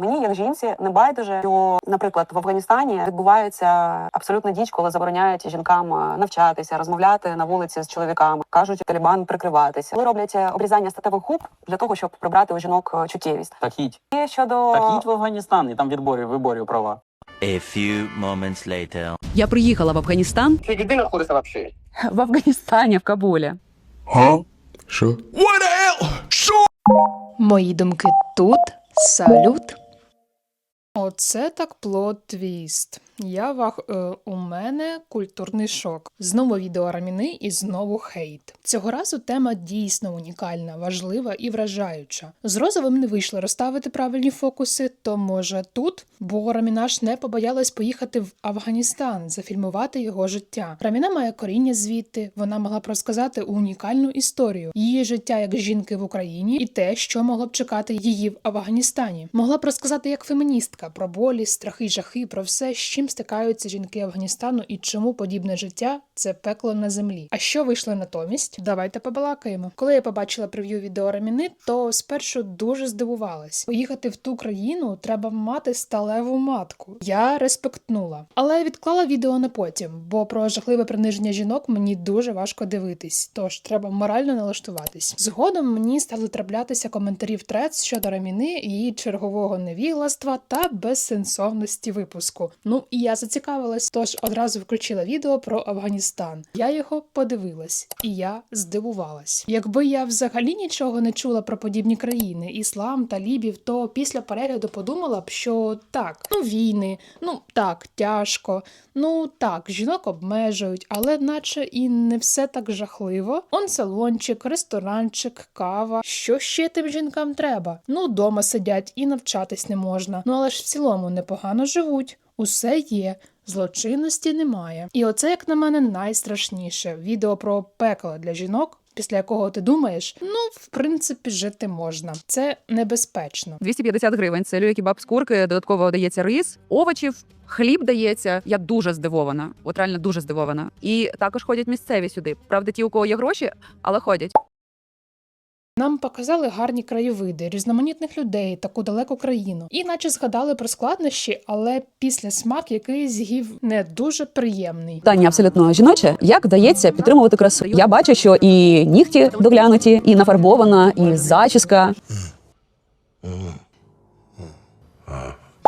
Мені, як жінці, не байдуже, що, наприклад, в Афганістані відбувається абсолютна діч, коли забороняють жінкам е, навчатися, розмовляти на вулиці з чоловіками, кажуть Талібан прикриватися. Коли роблять е, обрізання статевих губ для того, щоб прибрати у жінок е, чуттєвість. Так їдь. І щодо Так їдь в Афганістан і там відборюй виборюй права. A few moments later. Я приїхала в Афганістан Ты где находишься вообще? в Афганістані, в Кабулі. Що? Мої думки тут. Салют. Оце так плод твіст. Я вах... Е, у мене культурний шок. Знову відео раміни і знову хейт. Цього разу тема дійсно унікальна, важлива і вражаюча. З розовим не вийшло розставити правильні фокуси, то може тут? Бо Раміна ж не побоялась поїхати в Афганістан, зафільмувати його життя. Раміна має коріння звідти. Вона могла б розказати унікальну історію її життя як жінки в Україні і те, що могло б чекати її в Афганістані. Могла б розказати як феміністка про болі, страхи, жахи, про все, з чим стикаються жінки Афганістану і чому подібне життя це пекло на землі. А що вийшло натомість? Давайте побалакаємо. Коли я побачила прев'ю відео Раміни, то спершу дуже здивувалась. Поїхати в ту країну треба мати сталеву матку. Я респектнула, але відклала відео на потім, бо про жахливе приниження жінок мені дуже важко дивитись. Тож треба морально налаштуватись. Згодом мені стали траплятися коментарі в трец щодо Раміни, її чергового невігластва та безсенсовності випуску. Ну і я зацікавилась, тож одразу включила відео про Афганістан. Я його подивилась, і я здивувалась. Якби я взагалі нічого не чула про подібні країни, іслам, талібів, то після перегляду подумала б, що так, ну війни, ну так, тяжко, ну так, жінок обмежують, але наче і не все так жахливо. Он салончик, ресторанчик, кава. Що ще тим жінкам треба? Ну, дома сидять і навчатись не можна. Ну але ж в цілому непогано живуть. Усе є. Злочинності немає. І оце, як на мене, найстрашніше відео про пекло для жінок. Після якого ти думаєш, ну в принципі жити можна. Це небезпечно. 250 гривень. Це лює кебаб з курки, додатково дається рис, овочів, хліб дається. Я дуже здивована. От реально дуже здивована. І також ходять місцеві сюди. Правда, ті, у кого є гроші, але ходять. Нам показали гарні краєвиди, різноманітних людей, таку далеку країну, і наче згадали про складнощі, але після смак якийсь гів не дуже приємний. Питання абсолютно жіноче. Як вдається підтримувати красу? Я бачу, що і нігті доглянуті, і нафарбована, і зачіска.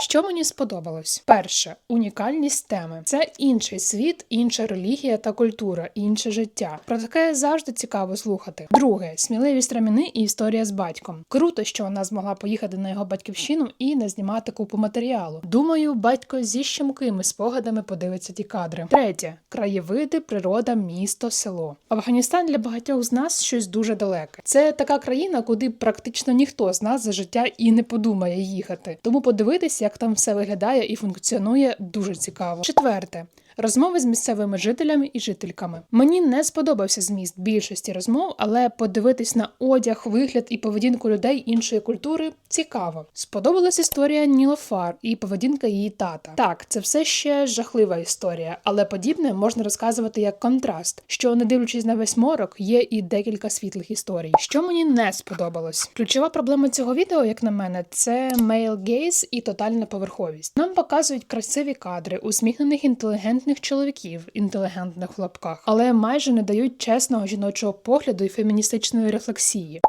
Що мені сподобалось? Перше унікальність теми. Це інший світ, інша релігія та культура, інше життя. Про таке завжди цікаво слухати. Друге сміливість Раміни і історія з батьком. Круто, що вона змогла поїхати на його батьківщину і не знімати купу матеріалу. Думаю, батько зі щемкими спогадами подивиться ті кадри. Третє краєвиди, природа, місто, село. Афганістан для багатьох з нас щось дуже далеке. Це така країна, куди практично ніхто з нас за життя і не подумає їхати. Тому подивитися, як там все виглядає і функціонує, дуже цікаво. Четверте. Розмови з місцевими жителями і жительками. Мені не сподобався зміст більшості розмов, але подивитись на одяг, вигляд і поведінку людей іншої культури цікаво. Сподобалась історія Нілофар і поведінка її тата. Так, це все ще жахлива історія, але подібне можна розказувати як контраст, що, не дивлячись на весь морок, є і декілька світлих історій. Що мені не сподобалось. Ключова проблема цього відео, як на мене, це male gaze і тотальна поверховість. Нам показують красиві кадри, усміхнених інтелігентних чоловіків, інтелігентних в лапках, але майже не дають чесного жіночого погляду і феміністичної рефлексії.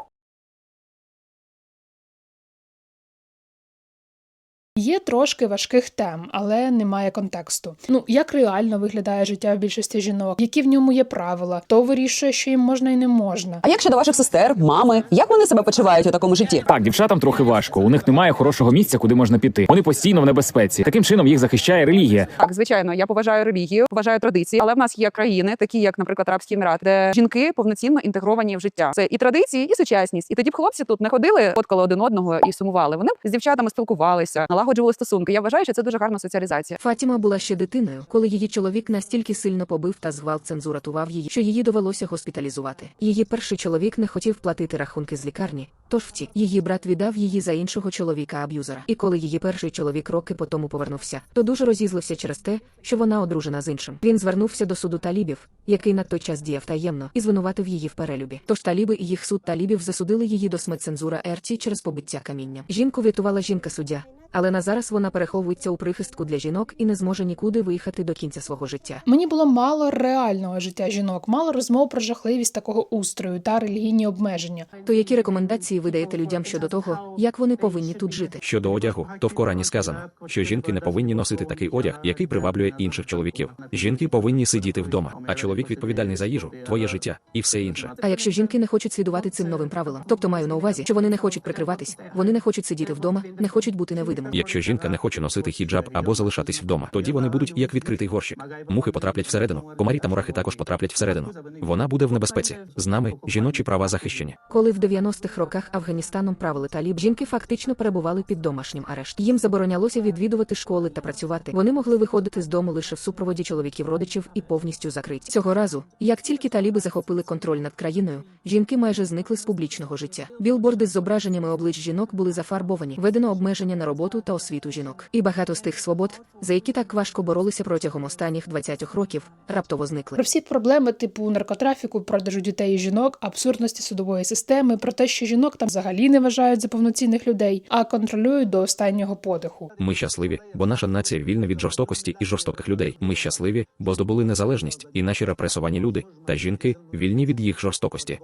Є трошки важких тем, але немає контексту. Ну як реально виглядає життя в більшості жінок, які в ньому є правила, то вирішує, що їм можна і не можна. А як щодо ваших сестер, мами, як вони себе почувають у такому житті? Так, дівчатам трохи важко. У них немає хорошого місця, куди можна піти. Вони постійно в небезпеці. Таким чином їх захищає релігія. Так, звичайно, я поважаю релігію, поважаю традиції, але в нас є країни, такі як, наприклад, Арабські Емірати, де жінки повноцінно інтегровані в життя. Це і традиції, і сучасність. І тоді б хлопці тут не ходили, фоткали один одного і сумували. Вони б з дівчатами спілкувалися, налагоджували стосунки. Я вважаю, що це дуже гарна соціалізація. Фатіма була ще дитиною, коли її чоловік настільки сильно побив та зґвалт цензуратував її, що її довелося госпіталізувати. Її перший чоловік не хотів платити рахунки з лікарні, тож втік. Її брат віддав її за іншого чоловіка-аб'юзера. І коли її перший чоловік роки по тому повернувся, то дуже розізлився через те, що вона одружена з іншим. Він звернувся до суду талібів, який на той час діяв таємно, і звинуватив її в перелюбі. Тож таліби і їх суд талібів засудили її до смертцензура РТ через побиття каміння. Жінку врятувала жінка суддя. Але на зараз вона переховується у прихистку для жінок і не зможе нікуди виїхати до кінця свого життя. Мені було мало реального життя жінок, мало розмов про жахливість такого устрою та релігійні обмеження. То які рекомендації ви даєте людям щодо того, як вони повинні тут жити? Щодо одягу, то в Корані сказано, що жінки не повинні носити такий одяг, який приваблює інших чоловіків. Жінки повинні сидіти вдома, а чоловік відповідальний за їжу, твоє життя і все інше. А якщо жінки не хочуть слідувати цим новим правилам, тобто маю на увазі, що вони не хочуть прикриватись, вони не хочуть сидіти вдома, не хочуть бути невидимими. Якщо жінка не хоче носити хіджаб або залишатись вдома, тоді вони будуть як відкритий горщик. Мухи потраплять всередину, комарі та мурахи також потраплять всередину. Вона буде в небезпеці. З нами жіночі права захищені. Коли в 90-х роках Афганістаном правили таліб, жінки фактично перебували під домашнім арештом. Їм заборонялося відвідувати школи та працювати. Вони могли виходити з дому лише в супроводі чоловіків родичів і повністю закриті. Цього разу, як тільки таліби захопили контроль над країною, жінки майже зникли з публічного життя. Білборди з зображеннями облич жінок були зафарбовані, введено обмеження на роботу та освіту жінок. І багато з тих свобод, за які так важко боролися протягом останніх 20 років, раптово зникли. Про всі проблеми типу наркотрафіку, продажу дітей і жінок, абсурдності судової системи, про те, що жінок там взагалі не вважають за повноцінних людей, а контролюють до останнього подиху. Ми щасливі, бо наша нація вільна від жорстокості і жорстоких людей. Ми щасливі, бо здобули незалежність, і наші репресовані люди та жінки вільні від їх жорстокості.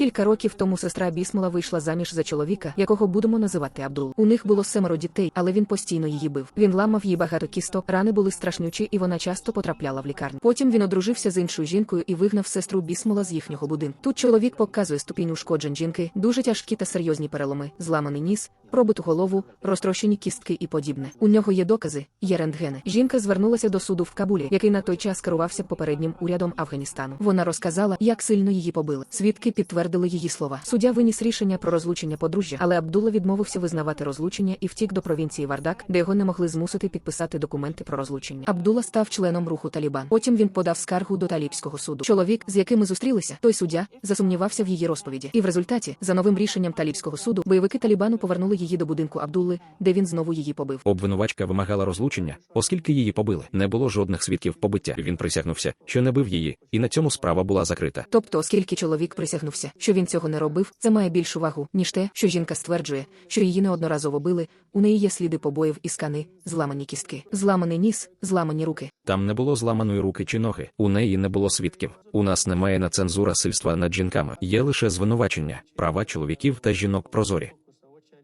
Кілька років тому сестра Бісмала вийшла заміж за чоловіка, якого будемо називати Абдул. У них було семеро дітей, але він постійно її бив. Він ламав їй багато кісток, рани були страшнючі, і вона часто потрапляла в лікарню. Потім він одружився з іншою жінкою і вигнав сестру Бісмала з їхнього будинку. Тут чоловік показує ступінь ушкоджень жінки, дуже тяжкі та серйозні переломи, зламаний ніс, пробиту голову, розтрощені кістки і подібне. У нього є докази, є рентгени. Жінка звернулася до суду в Кабулі, який на той час керувався попереднім урядом Афганістану. Вона розказала, як сильно її побили. Свідки підтвердили її слова. Суддя виніс рішення про розлучення подружжя, але Абдулла відмовився визнавати розлучення і втік до провінції Вардак, де його не могли змусити підписати документи про розлучення. Абдулла став членом руху Талібан. Потім він подав скаргу до талібського суду. Чоловік, з яким ми зустрілися, той суддя, засумнівався в її розповіді. І в результаті, за новим рішенням талібського суду, бойовики Талібану повернули її до будинку Абдулли, де він знову її побив. Обвинувачка вимагала розлучення, оскільки її побили. Не було жодних свідків побиття. Він присягнувся, що не бив її, і на цьому справа була закрита. Тобто, оскільки чоловік присягнувся, що він цього не робив, це має більшу вагу, ніж те, що жінка стверджує, що її неодноразово били, у неї є сліди побоїв і скани, зламані кістки, зламаний ніс, зламані руки. Там не було зламаної руки чи ноги. У неї не було свідків. У нас немає на цензура сильства над жінками. Є лише звинувачення, права чоловіків та жінок прозорі.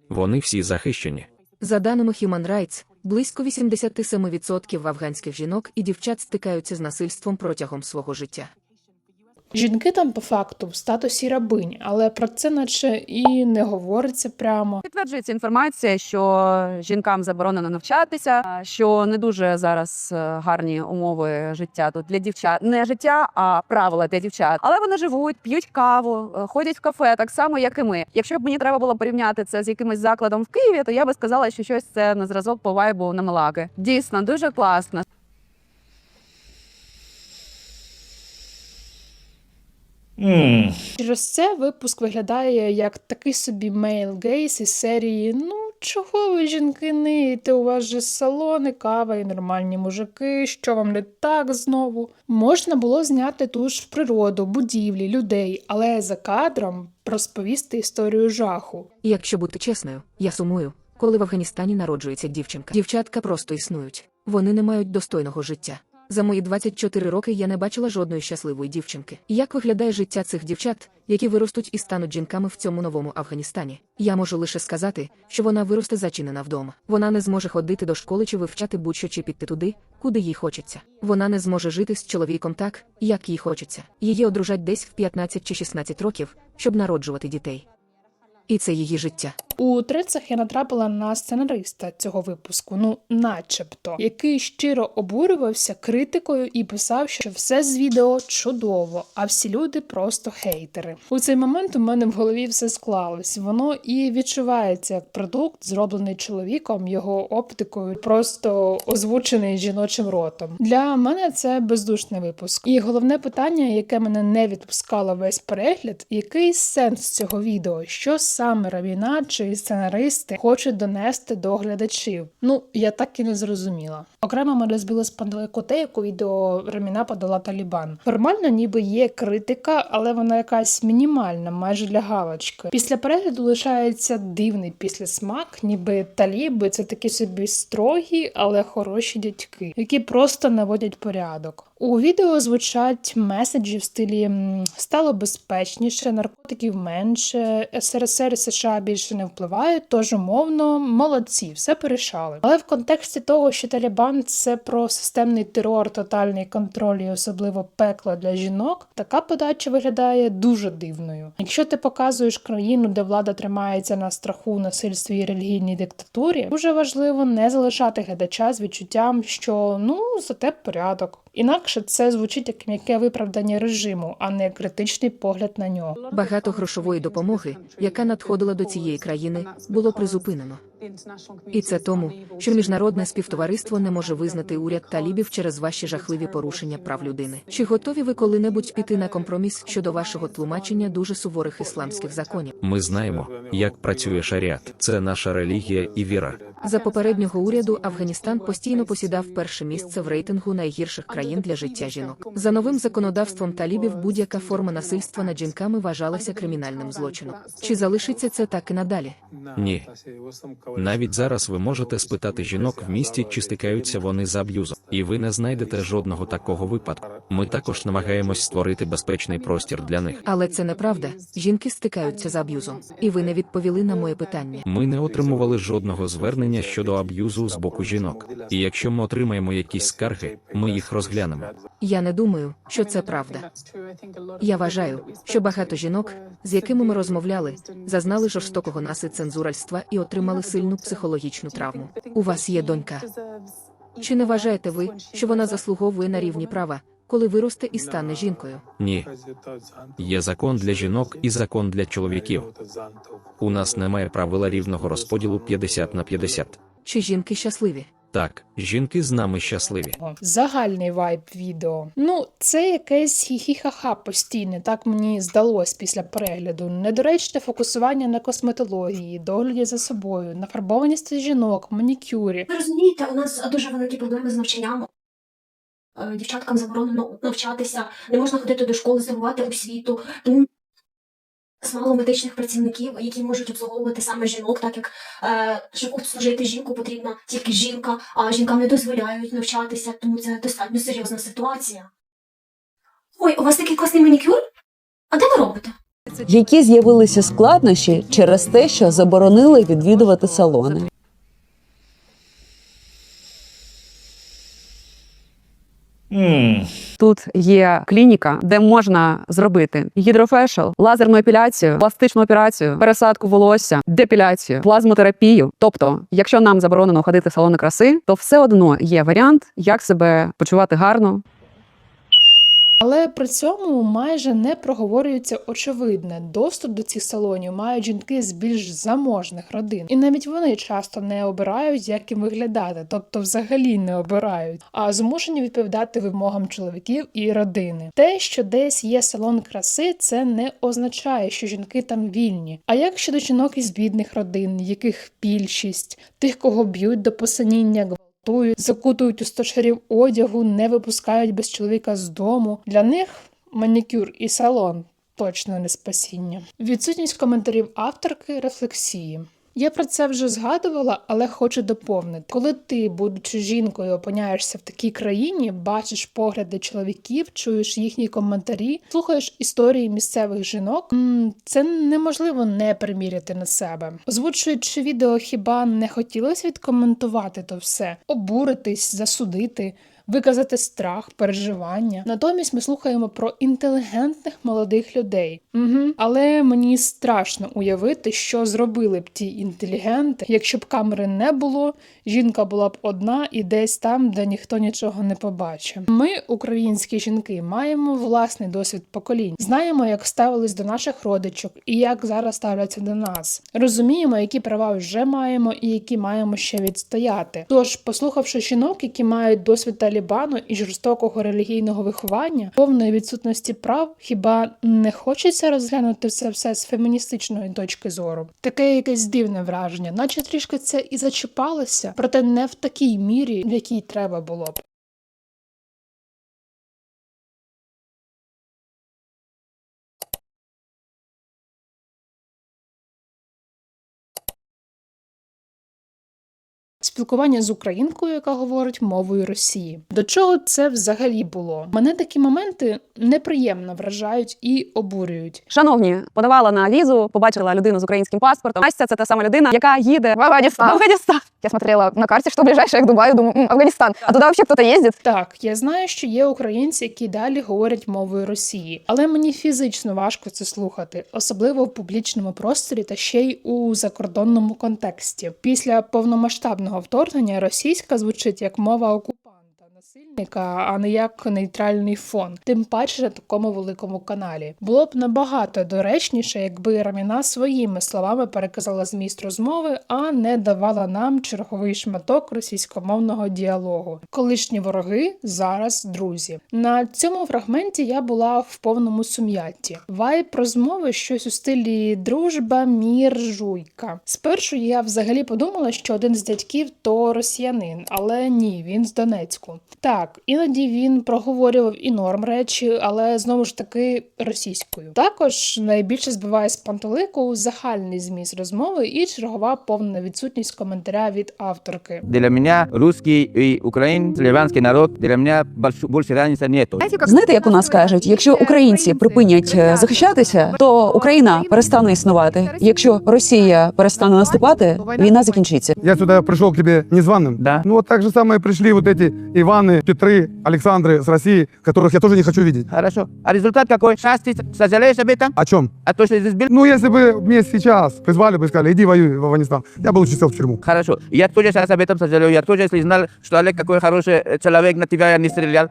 Вони всі захищені. За даними Human Rights, близько 87% афганських жінок і дівчат стикаються з насильством протягом свого життя. Жінки там по факту в статусі рабинь, але про це наче і не говориться прямо. Підтверджується інформація, що жінкам заборонено навчатися, що не дуже зараз е, гарні умови життя тут для дівчат. Не життя, а правила для дівчат. Але вони живуть, п'ють каву, е, ходять в кафе, так само, як і ми. Якщо б мені треба було порівняти це з якимось закладом в Києві, то я би сказала, що щось це на зразок по вайбу на Малаги. Дійсно, дуже класно. Через це випуск виглядає як такий собі мейл гейс із серії Ну, чого ви, жінки, ниєте? У вас же салони, кава і нормальні мужики. Що вам не так знову? Можна було зняти ту ж природу, будівлі, людей, але за кадром розповісти історію жаху. І якщо бути чесною, я сумую, коли в Афганістані народжується дівчинка. Дівчатка просто існують. Вони не мають достойного життя. За мої 24 роки я не бачила жодної щасливої дівчинки. Як виглядає життя цих дівчат, які виростуть і стануть жінками в цьому новому Афганістані? Я можу лише сказати, що вона виросте зачинена вдома. Вона не зможе ходити до школи чи вивчати будь-що чи піти туди, куди їй хочеться. Вона не зможе жити з чоловіком так, як їй хочеться. Її одружать десь в 15 чи 16 років, щоб народжувати дітей. І це її життя. У трицях я натрапила на сценариста цього випуску, ну начебто, який щиро обурювався критикою і писав, що все з відео чудово, а всі люди просто хейтери. У цей момент у мене в голові все склалось. Воно і відчувається як продукт, зроблений чоловіком, його оптикою, просто озвучений жіночим ротом. Для мене це бездушний випуск. І головне питання, яке мене не відпускало весь перегляд, який сенс цього відео? Що саме Равіна чи чи сценаристи хочуть донести до глядачів. Ну я так і не зрозуміла. Окремо мене збило з пантелику те, яку відео Раміна подала Талібан. Формально, ніби є критика, але вона якась мінімальна, майже для галочки. Після перегляду лишається дивний післясмак, ніби таліби це такі собі строгі, але хороші дядьки, які просто наводять порядок. У відео звучать меседжі в стилі стало безпечніше, наркотиків менше, СРСР і США більше не впливають, тож умовно молодці, все порішали. Але в контексті того, що Талібан це про системний терор, тотальний контроль і особливо пекло для жінок, така подача виглядає дуже дивною. Якщо ти показуєш країну, де влада тримається на страху, насильстві і релігійній диктатурі, дуже важливо не залишати глядача з відчуттям, що ну зате порядок. Інакше це звучить як м'яке виправдання режиму, а не критичний погляд на нього. Багато грошової допомоги, яка надходила до цієї країни, було призупинено. І це тому, що міжнародне співтовариство не може визнати уряд талібів через ваші жахливі порушення прав людини. Чи готові ви коли-небудь піти на компроміс щодо вашого тлумачення дуже суворих ісламських законів? Ми знаємо, як працює шаріат. Це наша релігія і віра. За попереднього уряду Афганістан постійно посідав перше місце в рейтингу найгірших країн для життя жінок. За новим законодавством талібів будь-яка форма насильства над жінками вважалася кримінальним злочином. Чи залишиться це так і надалі? Ні. Навіть зараз ви можете спитати жінок в місті, чи стикаються вони з аб'юзом, і ви не знайдете жодного такого випадку. Ми також намагаємось створити безпечний простір для них. Але це неправда. Жінки стикаються з аб'юзом. І ви не відповіли на моє питання. Ми не отримували жодного звернення щодо аб'юзу з боку жінок. І якщо ми отримаємо якісь скарги, ми їх розглянемо. Я не думаю, що це правда. Я вважаю, що багато жінок, з якими ми розмовляли, зазнали жорстокого наси цензуральства і отримали сильну психологічну травму. У вас є донька. Чи не вважаєте ви, що вона заслуговує на рівні права, коли виросте і стане жінкою? Ні, є закон для жінок і закон для чоловіків. У нас немає правила рівного розподілу 50 на 50. Чи жінки щасливі? Так, жінки з нами щасливі. Загальний вайб відео. Ну, це якесь хі-хі-ха-ха постійне, так мені здалось після перегляду. Недоречне фокусування на косметології, догляді за собою, нафарбованості жінок, манікюрі. Ви розумієте, у нас дуже великі проблеми з навчанням. Е, Дівчаткам заборонено навчатися, не можна ходити до школи, здобувати освіту. Тому з мало медичних працівників, які можуть обслуговувати саме жінок, так як е, щоб обслужити жінку потрібна тільки жінка, а жінкам не дозволяють навчатися, тому це достатньо серйозна ситуація. Ой, у вас такий класний манікюр? А де ви робите? Які з'явилися складнощі через те, що заборонили відвідувати салони. Тут є клініка, де можна зробити гідрофешл, лазерну епіляцію, пластичну операцію, пересадку волосся, депіляцію, плазмотерапію. Тобто, якщо нам заборонено ходити в салони краси, то все одно є варіант, як себе почувати гарно, Але при цьому майже не проговорюється очевидне. Доступ до цих салонів мають жінки з більш заможних родин, і навіть вони часто не обирають, як їм виглядати, тобто взагалі не обирають, а змушені відповідати вимогам чоловіків і родини. Те, що десь є салон краси, це не означає, що жінки там вільні. А як щодо жінок із бідних родин, яких більшість, тих, кого б'ють до посиніння, гвалтують, закутують у сто шарів одягу, не випускають без чоловіка з дому. Для них манікюр і салон точно не спасіння. Відсутність коментарів авторки рефлексії. Я про це вже згадувала, але хочу доповнити. Коли ти, будучи жінкою, опиняєшся в такій країні, бачиш погляди чоловіків, чуєш їхні коментарі, слухаєш історії місцевих жінок, це неможливо не приміряти на себе. Озвучуючи відео, хіба не хотілося відкоментувати то все, обуритись, засудити. Виказати страх, переживання. Натомість ми слухаємо про інтелігентних молодих людей. Угу. Але мені страшно уявити, що зробили б ті інтелігенти, якщо б камери не було, жінка була б одна і десь там, де ніхто нічого не побачив. Ми, українські жінки, маємо власний досвід поколінь, знаємо, як ставились до наших родичок і як зараз ставляться до нас. Розуміємо, які права вже маємо і які маємо ще відстояти. Тож, послухавши жінок, які мають досвід Талібану і жорстокого релігійного виховання, повної відсутності прав, хіба не хочеться це розглянути це все з феміністичної точки зору. Таке якесь дивне враження, наче трішки це і зачіпалося, проте не в такій мірі, в якій треба було б. Спілкування з українкою, яка говорить мовою Росії. До чого це взагалі було? Мене такі моменти неприємно вражають і обурюють. Шановні, подавала на візу, побачила людину з українським паспортом. Настя це та сама людина, яка їде в Афганістан. Афганістан. Я смотрела на карті, що ближайше к Дубаю, думаю, «М, Афганистан. А туда взагалі хтось їздить. Так, я знаю, що є українці, які далі говорять мовою Росії, але мені фізично важко це слухати, особливо в публічному просторі та ще й у закордонному контексті. Після повномасштабного вторгнення російська звучить як мова окупанта. Насильника, а не як нейтральний фон, тим паче на такому великому каналі. Було б набагато доречніше, якби Раміна своїми словами переказала зміст розмови, а не давала нам черговий шматок російськомовного діалогу. Колишні вороги зараз друзі. На цьому фрагменті я була в повному сум'ятті. Вайб розмови щось у стилі дружба, мір, жуйка. Спершу я взагалі подумала, що один з дядьків то росіянин, але ні, він з Донецьку. Так, іноді він проговорював і норм речі, але знову ж таки російською. Також найбільше збиває з пантелику загальний зміст розмови і чергова повна відсутність коментаря від авторки. Для меня русский и украин, славянский народ, для меня больш- больше разницы нету. Знаєте, як у нас кажуть, якщо українці припинять е, захищатися, то Україна перестане існувати. Якщо Росія перестане наступати, війна закінчиться. Я сюда пришел к тебе незваным. Да. Ну вот так же самое пришли вот эти Иваны, Петры, Александры с России, которых я тоже не хочу видеть. Хорошо. А результат какой? Сейчас ты сожалеешь об этом? О чем? А то, что здесь был? Ну, если бы мне сейчас призвали бы и сказали, иди воюй в Афганистан, я бы лучше сел в тюрьму. Хорошо. Я тоже сейчас об этом сожалею. Я тоже, если знал, что Олег какой хороший э, человек, на тебя я не стрелял.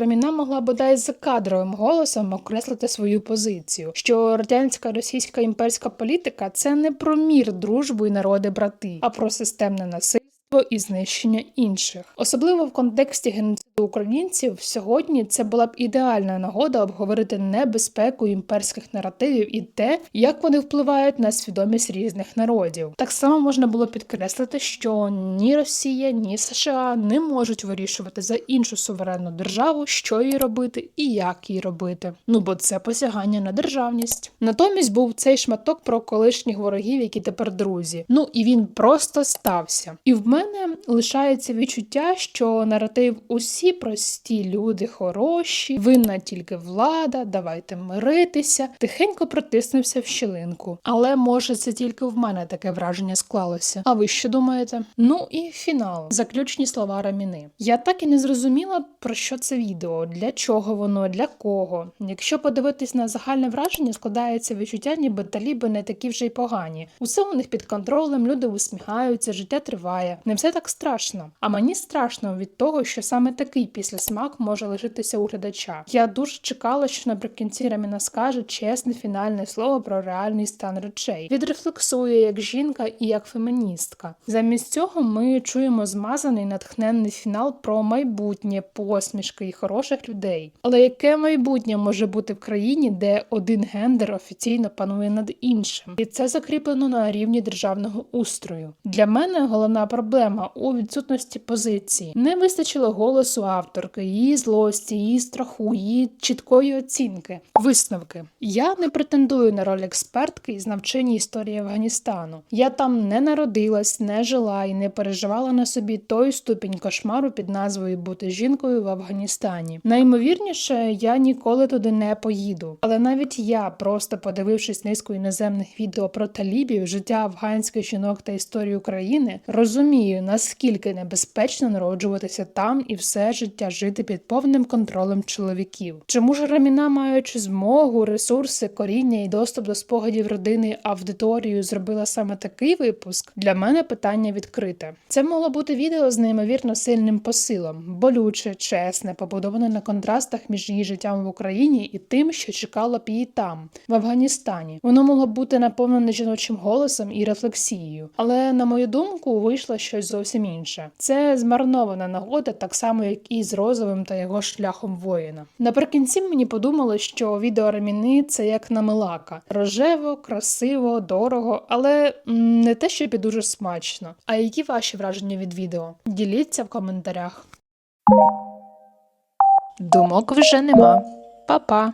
Раміна могла бодай за кадровим голосом окреслити свою позицію, що радянська російська імперська політика це не про мір, дружбу і народи брати, а про системне насильство і знищення інших. Особливо в контексті геноциду українців сьогодні це була б ідеальна нагода обговорити небезпеку імперських наративів і те, як вони впливають на свідомість різних народів. Так само можна було підкреслити, що ні Росія, ні США не можуть вирішувати за іншу суверенну державу, що їй робити і як їй робити. Ну бо це посягання на державність. Натомість був цей шматок про колишніх ворогів, які тепер друзі. Ну і він просто стався. І в мене лишається відчуття, що наратив усі прості люди хороші, винна тільки влада, давайте миритися, тихенько протиснувся в щілинку. Але може це тільки в мене таке враження склалося. А ви що думаєте? Ну і фінал. Заключні слова Раміни. Я так і не зрозуміла, про що це відео, для чого воно, для кого. Якщо подивитись на загальне враження, складається відчуття, ніби таліби не такі вже й погані. Усе у них під контролем, люди усміхаються, життя триває. Не все так страшно. А мені страшно від того, що саме такий післясмак може лишитися у глядача. Я дуже чекала, що наприкінці Раміна скаже чесне фінальне слово про реальний стан речей. Відрефлексує як жінка і як феміністка. Замість цього ми чуємо змазаний натхненний фінал про майбутнє, посмішки і хороших людей. Але яке майбутнє може бути в країні, де один гендер офіційно панує над іншим? І це закріплено на рівні державного устрою. Для мене головна проблема у відсутності позиції. Не вистачило голосу авторки, її злості, її страху, її чіткої оцінки, висновки. Я не претендую на роль експертки із навчання історії Афганістану. Я там не народилась, не жила і не переживала на собі той ступінь кошмару під назвою Бути жінкою в Афганістані. Найімовірніше, я ніколи туди не поїду. Але навіть я, просто подивившись низку іноземних відео про талібів, життя афганських жінок та історію України, розумію, наскільки небезпечно народжуватися там і все життя жити під повним контролем чоловіків. Чому ж Раміна, маючи змогу, ресурси, коріння і доступ до спогадів родини аудиторію, зробила саме такий випуск? Для мене питання відкрите. Це могло бути відео з неймовірно сильним посилом, болюче, чесне, побудоване на контрастах між її життям в Україні і тим, що чекало б її там, в Афганістані. Воно могло бути наповнене жіночим голосом і рефлексією. Але на мою думку, вийшло щось щось зовсім інше. Це змарнована нагода, так само як і з розовим та його шляхом воїна. Наприкінці мені подумали, що відео Раміни це як намилака. Рожево, красиво, дорого, але не те, щоб і дуже смачно. А які ваші враження від відео? Діліться в коментарях. Думок вже нема. Па-па!